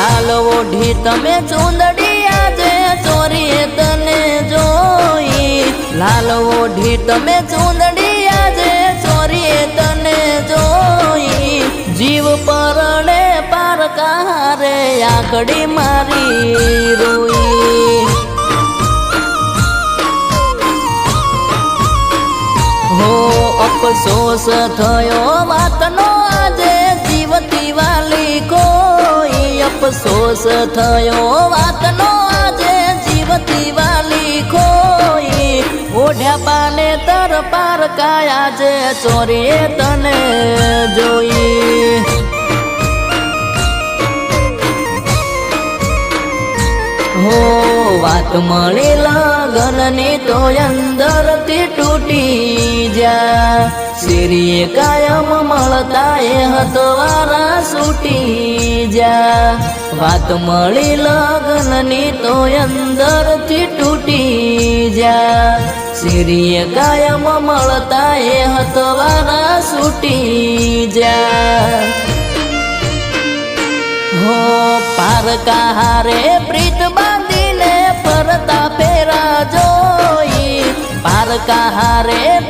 ઓઢી તમે ચૂંદડી આજે ચોરીએ તને જોઈ. લાલ ઓઢી તમે ચૂંદડી આજે ચોરીએ તને જોઈ. જીવ પરણે પાર કારે આકડી મારી રોઈ. હો અફસોસ થયો અફસોસ થયો વાતનો આજે જીવતી વાલી ખોઈ. ઓઢ્યા પાને તર પાર કાયા જે ચોરીએ તને જોઈ. હો, વાત મળી લગનની તો અંદરથી તૂટી શેરીએ કાયમ મળતા એ હતવારા છૂટી જા. વાત મળી લગ્નની તો અંદરથી તૂટી જા. શેરીએ કાયમ મળતા એ હતવારા છૂટી જા. હો, પારકા હારે પ્રીત બાંધીને ફરતા ફેરા જોઈ. પારકા હારે